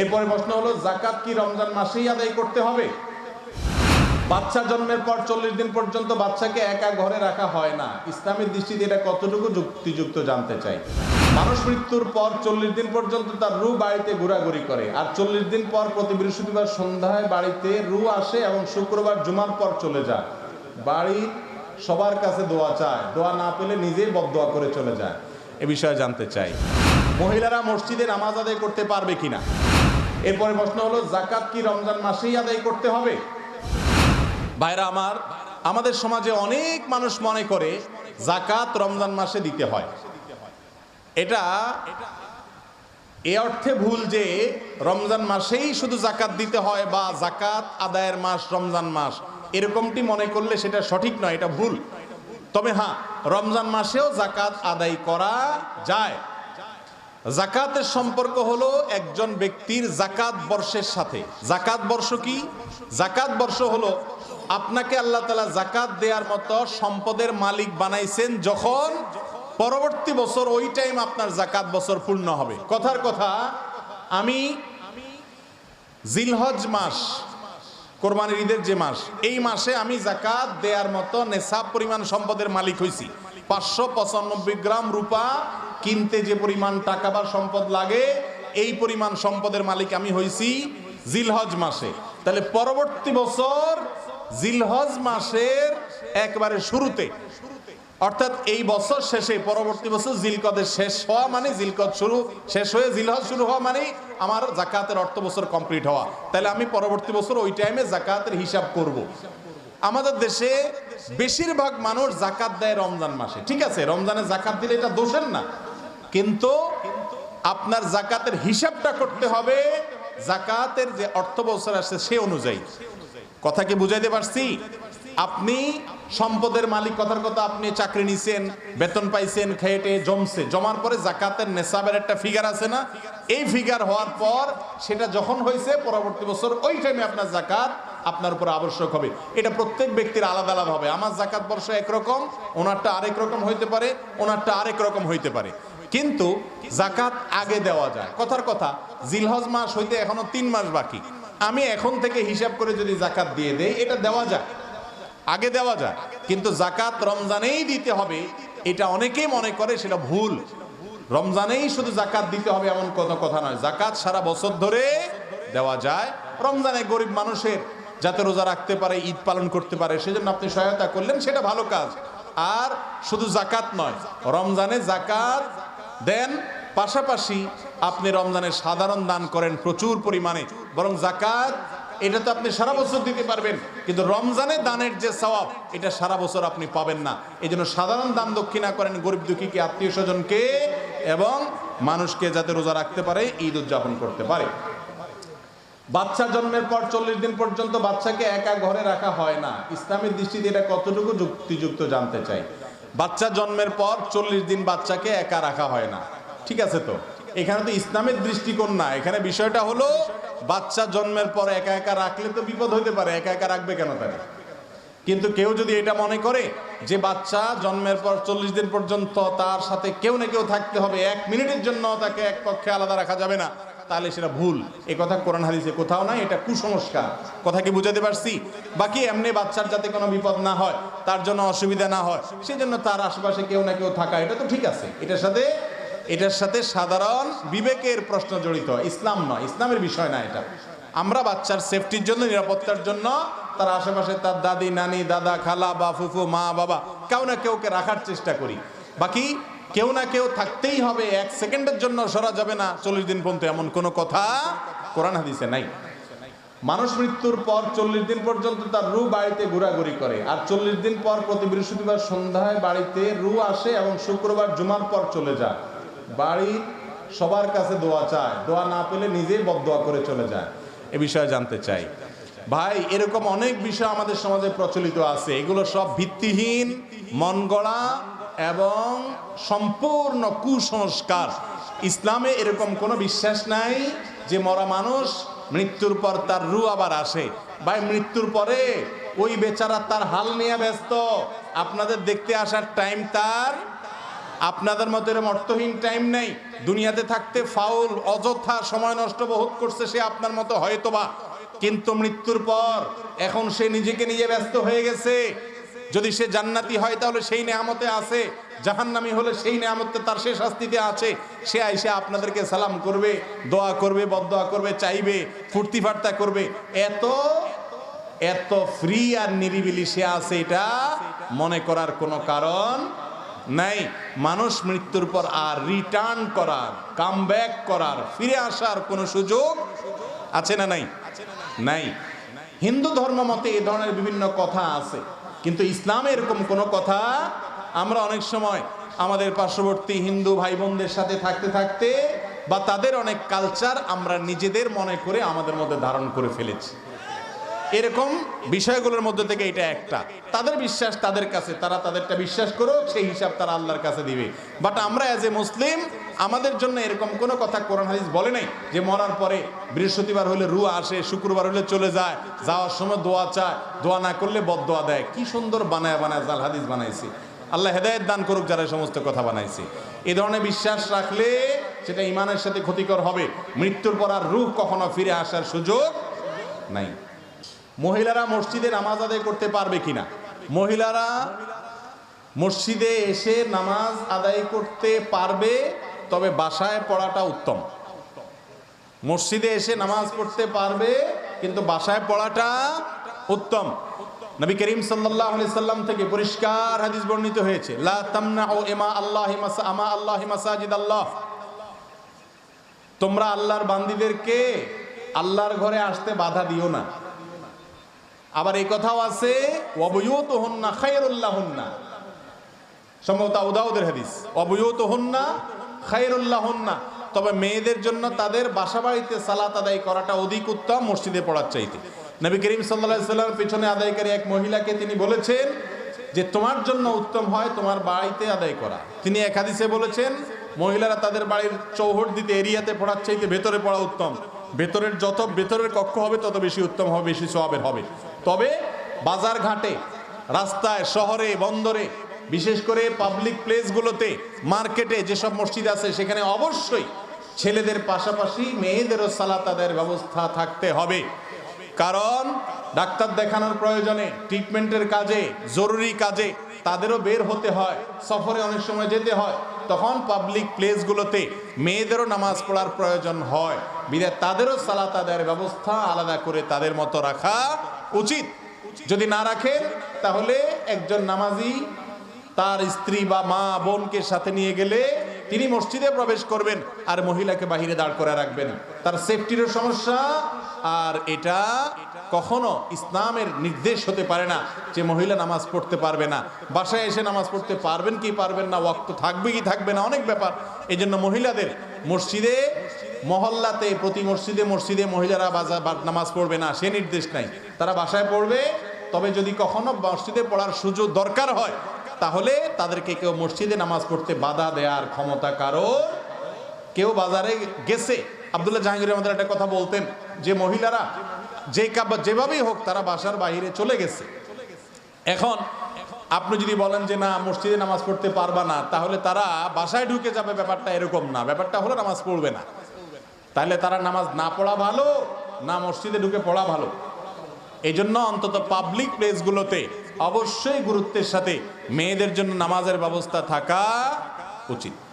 এরপরে প্রশ্ন হলো, জাকাত কি রমজান মাসেই আদায় করতে হবে? বাচ্চা জন্মের পর চল্লিশ দিন পর্যন্ত বাচ্চাকে একা ঘরে রাখা হয় না। ইসলামের দৃষ্টিতে এটা কতটুকু যুক্তিযুক্ত জানতে চাই? মানুষ মৃত্যুর পর চল্লিশ দিন পর্যন্ত তার রু বাড়িতে ঘোরাঘুরি করে, আর চল্লিশ দিন পর প্রতি বৃহস্পতিবার সন্ধ্যায় বাড়িতে রু আসে এবং শুক্রবার জুমার পর চলে যায়। বাড়ির সবার কাছে দোয়া চায়, দোয়া না পেলে নিজেই বদোয়া করে চলে যায়। এ বিষয়ে জানতে চাই, মহিলারা মসজিদে নামাজ আদায় করতে পারবে কিনা? এরপরে প্রশ্ন হলো, জাকাত কি রমজান মাসেই আদায় করতে হবে? ভাইরা আমার, আমাদের সমাজে অনেক মানুষ মনে করে জাকাত রমজান মাসে দিতে হয়। এটা, এ অর্থে ভুল যে রমজান মাসেই শুধু জাকাত দিতে হয় বা জাকাত আদায়ের মাস রমজান মাস, এরকমটি মনে করলে সেটা সঠিক নয়, এটা ভুল। তবে হ্যাঁ রমজান মাসেও জাকাত আদায় করা যায়। জাকাতের সম্পর্ক হলো একজন ব্যক্তির জাকাত বর্ষের সাথে। জাকাত বর্ষ কি? জাকাত বর্ষ হলো আপনাকে আল্লাহ তালা জাকাত দেওয়ার মতো সম্পদের মালিক বানাইছেন যখন পরবর্তী বছর ওই টাইম আপনার জাকাত বছর পূর্ণ হবে। কথার কথা, আমি জিলহজ মাস, কোরবানির ঈদের যে মাস, এই মাসে আমি জাকাত দেওয়ার মতো নেশাব পরিমাণ সম্পদের মালিক হয়েছি পাঁচশো পঁচানব্বই গ্রাম রূপা কিনতে যে পরিমাণ টাকা বা সম্পদ লাগে, এই পরিমাণ সম্পদের মালিক আমি হইছি জিলহজ মাসে। তাহলে পরবর্তী বছর জিলহজ মাসের একবারে শুরুতে, অর্থাৎ এই বছর শেষে, পরবর্তী বছর জিলকদের শেষ হওয়া মানে জিলকদ শুরু, শেষ হয়ে জিলহজ শুরু হওয়া মানে আমার জাকাতের অর্থ বছর কমপ্লিট হওয়া। তাহলে আমি পরবর্তী বছর ওই টাইমে জাকাতের হিসাব করব। আমাদের দেশে বেশিরভাগ মানুষ জাকাত দেয় রমজান মাসে। ঠিক আছে, রমজানে জাকাত দিলে এটা দোষের না। কিন্তু আপনার জাকাতের হিসাবটা করতে হবে, জাকাতের যে অর্থ বছর আসছে সে অনুযায়ী। কথা কি বুঝাইতে পারছি? আপনি সম্পদের মালিক, কথার কথা আপনি চাকরি নিছেন, বেতন পাইছেন খেয়েটে জমছে, জমার পরে জাকাতের নেশাবের একটা ফিগার আছে না? এই ফিগার হওয়ার পর সেটা যখন হয়েছে, পরবর্তী বছর ওই টাইমে আপনার জাকাত আপনার উপর আবশ্যক হবে। এটা প্রত্যেক ব্যক্তির আলাদা আলাদা হবে। আমার জাকাত বর্ষ একরকম, ওনারটা আরেক রকম হইতে পারে, ওনারটা আরেক রকম হইতে পারে। কিন্তু জাকাত আগে দেওয়া যায়। কথার কথা, জিলহজ মাস হইতে এখনও তিন মাস বাকি। আমি এখন থেকে হিসাব করে যদি জাকাত দিয়ে দেই, এটা দেওয়া যায়। আগে দেওয়া যায়। কিন্তু জাকাত রমজানেই দিতে হবে, এটা অনেকেই মনে করে সেটা ভুল। রমজানেই শুধু জাকাত দিতে হবে এমন কোনো কথা নয়। জাকাত সারা বছর ধরে দেওয়া যায়। রমজানে গরিব মানুষের যাতে রোজা রাখতে পারে, ঈদ পালন করতে পারে, সেজন্য আপনি সহায়তা করলেন, সেটা ভালো কাজ। আর শুধু জাকাত নয়, রমজানে জাকাত দেন পাশাপাশি আপনি রমজানের সাধারণ দান করেন প্রচুর পরিমাণে। বরং জাকাত এটা তো আপনি সারা বছর দিতে পারবেন। কিন্তু রমজানে দানের যে সওয়াব, এটা সারা বছর আপনি পাবেন না। এই জন্য সাধারণ দান দক্ষিণা করেন গরিব দুঃখীকে আত্মীয় স্বজনকে এবং মানুষকে যাতে রোজা রাখতে পারে, ঈদ উদযাপন করতে পারে। বাচ্চা জন্মের পর চল্লিশ দিন পর্যন্ত বাচ্চাকে একা ঘরে রাখা হয় না। ইসলামের দৃষ্টিতে এটা কতটুকু যুক্তিযুক্ত জানতে চাই? বাচ্চা জন্মের পর চল্লিশ দিন বাচ্চাকে একা রাখা হয় না। ঠিক আছে তো? এখানে তো ইসলামের দৃষ্টিকোণ না। এখানে বিষয়টা হলো, বাচ্চা জন্মের পর একা একা রাখলে তো বিপদ হইতে পারে। একা একা রাখবে কেন তারা কিন্তু কেউ যদি এটা মনে করে যে বাচ্চা জন্মের পর চল্লিশ দিন পর্যন্ত তার সাথে কেউ না কেউ থাকতে হবে, এক মিনিটের জন্য তাকে এক পক্ষে আলাদা রাখা যাবে না। তাহলে সেটা ভুল। এ কথা কোরআন হাদিসে কোথাও নাই, এটা কুসংস্কার। কথা কি বুঝাতে পারছি? বাকি এমনি বাচ্চার যাতে কোনো বিপদ না হয়, তার জন্য অসুবিধা না হয়, সেজন্য তার আশেপাশে কেউ না কেউ থাকা, এটা তো ঠিক আছে। এটার সাথে এটার সাথে সাধারণ বিবেকের প্রশ্ন জড়িত। ইসলাম নয়, ইসলামের বিষয় না এটা। আমরা বাচ্চার সেফটির জন্য, নিরাপত্তার জন্য, তার আশেপাশে তার দাদি, নানি, দাদা, খালা, বা ফুফু, মা, বাবা, কেউ না কেউকে রাখার চেষ্টা করি। বাকি কেউ না কেউ থাকতেই হবে, এক সেকেন্ডের জন্য সরা যাবে না। চল্লিশ দিন পর্যন্ত এমন কোনো কথা কোরআন হাদিসে নাই। মানুষ মৃত্যুর পর চল্লিশ দিন পর্যন্ত তার রু বাড়িতে ঘোরাঘুরি করে, আর চল্লিশ দিন পর প্রতি বৃহস্পতিবার সন্ধ্যায় বাড়িতে রু আসে এবং শুক্রবার জুমার পর চলে যায়। বাড়ির সবার কাছে দোয়া চায়, দোয়া না পেলে নিজেই বদোয়া করে চলে যায়। এ বিষয়ে জানতে চাই। ভাই, এরকম অনেক বিষয় আমাদের সমাজে প্রচলিত আছে, এগুলো সব ভিত্তিহীন মন গড়া এবং সম্পূর্ণ কুসংস্কার। ইসলামে এরকম কোনো বিশ্বাস নাই যে মরা মানুষ মৃত্যুর পর তার রু আবার আসে। ভাই, মৃত্যুর পরে ওই বেচারা তার হাল নিয়ে ব্যস্ত। আপনাদের দেখতে আসার টাইম তার, আপনাদের মতো এরকম অর্থহীন টাইম নেই। দুনিয়াতে থাকতে ফাউল, অযথা সময় নষ্ট বহুত করছে সে আপনার মতো হয়তোবা। কিন্তু মৃত্যুর পর এখন সে নিজেকে নিজে ব্যস্ত হয়ে গেছে। যদি সে জান্নাতি হয়, তাহলে সেই নেয়ামতে আছে। জাহান্নামি হলে সেই নেয়ামতে তার সে শাস্তিতে আছে। সে আইসে আপনাদেরকে সালাম করবে, দোয়া করবে বদোয়া করবে, চাইবে ফুর্তি ফার্তা করবে। এত এত ফ্রি আর নিরিবিলি সে আছে এটা মনে করার কোনো কারণ নাই। মানুষ মৃত্যুর পর আর রিটার্ন করার কাম করার, ফিরে আসার কোনো সুযোগ আছে না নাই? নাই। হিন্দু ধর্ম মতে এ ধরনের বিভিন্ন কথা আছে। কিন্তু ইসলামে এরকম কোনো কথা আমরা অনেক সময় আমাদের পার্শ্ববর্তী হিন্দু ভাই বোনদের সাথে থাকতে থাকতে বা তাদের অনেক কালচার আমরা নিজেদের মনে করে আমাদের মধ্যে ধারণ করে ফেলেছি। এরকম বিষয়গুলোর মধ্যে থেকে এটা একটা। তাদের বিশ্বাস তাদের কাছে, তারা তাদেরটা বিশ্বাস করো সেই হিসাব তারা আল্লাহর কাছে দিবে। বাট আমরা অ্যাজ এ মুসলিম আমাদের জন্য এরকম কোনো কথা কোরআন হাদিস বলে নাই যে মরার পরে বৃহস্পতিবার হলে রু আসে, শুক্রবার হলে চলে যায়, যাওয়ার সময় দোয়া চায়, দোয়া না করলে বদ দোয়া। দেয় কি সুন্দর বানায় বানায় জাল হাদিস বানাইছে। আল্লাহ হেদায়ত দান করুক যারা সমস্ত কথা বানাইছে। এ ধরনের বিশ্বাস রাখলে সেটা ইমানের সাথে ক্ষতিকর হবে। মৃত্যুর পর আর রূহ কখনো ফিরে আসার সুযোগ নাই। মহিলারা মসজিদে নামাজ আদায় করতে পারবে কিনা? মহিলারা মসজিদে এসে নামাজ আদায় করতে পারবে তবে বাসায় পড়াটা উত্তম। মসজিদে এসে নামাজ পড়তে পারবে, কিন্তু বাসায় পড়াটা উত্তম। নবী করিম সাল্লাম থেকে পরিষ্কার হাদিস বর্ণিত হয়েছে তোমরা আল্লাহর বান্দিদেরকে আল্লাহর ঘরে আসতে বাধা দিও না। আবার এই কথাও আছে অবয়ত হন্না খায়রুল্লাহ হন্না সম্ভবত উদাউদের হাদিস অবয়ত হন্না খায়রুল্লাহ হন্না তবে মেয়েদের জন্য তাদের বাসা বাড়িতে সালাত আদায় করাটা অধিক উত্তম, মসজিদে পড়ার চাইতে। নবী করিম সাল্লাম পিছনে আদায়কারী এক মহিলাকে তিনি বলেছেন যে, তোমার জন্য উত্তম হয় তোমার বাড়িতে আদায় করা। তিনি এক হাদিসে বলেছেন, মহিলারা তাদের বাড়ির চৌহট দিতে এরিয়াতে পড়ার চাইতে ভেতরে পড়া উত্তম। ভেতরের যত, ভেতরের কক্ষ হবে তত বেশি উত্তম হবে, বেশি সবের হবে। তবে বাজার ঘাটে, রাস্তায়, শহরে, বন্দরে বিশেষ করে পাবলিক প্লেসগুলোতে মার্কেটে যেসব মসজিদ আছে, সেখানে অবশ্যই ছেলেদের পাশাপাশি মেয়েদেরও সালাত আদায়ের ব্যবস্থা থাকতে হবে। কারণ ডাক্তার দেখানোর প্রয়োজনে ট্রিটমেন্টের কাজে, জরুরি কাজে তাদেরও বের হতে হয়। সফরে অনেক সময় যেতে হয়। তখন পাবলিক প্লেসগুলোতে মেয়েদেরও নামাজ পড়ার প্রয়োজন হয়। বিদায় তাদেরও সালাত আদায়ের ব্যবস্থা আলাদা করে তাদের মতো রাখা উচিত। যদি না রাখেন, তাহলে একজন নামাজি তার স্ত্রী বা মা বোনকে সাথে নিয়ে গেলে তিনি মসজিদে প্রবেশ করবেন আর মহিলাকে বাহিরে দাঁড় করে রাখবেন। তার সেফটিরও সমস্যা আর এটা কখনো ইসলামের নির্দেশ হতে পারে না যে মহিলা নামাজ পড়তে পারবে না। বাসায় এসে নামাজ পড়তে পারবেন কি পারবেন না, ওয়াক্ত থাকবে কি থাকবে না, অনেক ব্যাপার। এই জন্য মহিলাদের মসজিদে, মহল্লাতে, প্রতি মসজিদে মসজিদে মহিলারা বাজা নামাজ পড়বে না, সে নির্দেশ নাই। তারা বাসায় পড়বে, তবে যদি কখনো মসজিদে পড়ার সুযোগ দরকার হয় তাহলে তাদেরকে কেউ মসজিদে নামাজ পড়তে বাধা দেওয়ার ক্ষমতা কারও? কেউ বাজারে গেছে। আবদুল্লাহ জাহাঙ্গীর আমাদের একটা কথা বলতেন, যে মহিলারা যে কাব- যেভাবেই হোক তারা বাসার বাইরে চলে গেছে। এখন আপনি যদি বলেন যে না, মসজিদে নামাজ পড়তে পারবা না, তাহলে তারা বাসায় ঢুকে যাবে। ব্যাপারটা এরকম না। ব্যাপারটা হলো নামাজ পড়বে না। তাহলে তারা নামাজ না পড়া ভালো, না মসজিদে ঢুকে পড়া ভালো? এই জন্য অন্তত পাবলিক প্লেসগুলোতে অবশ্যই গুরুত্বের সাথে মেয়েদের জন্য নামাজের ব্যবস্থা থাকা উচিত।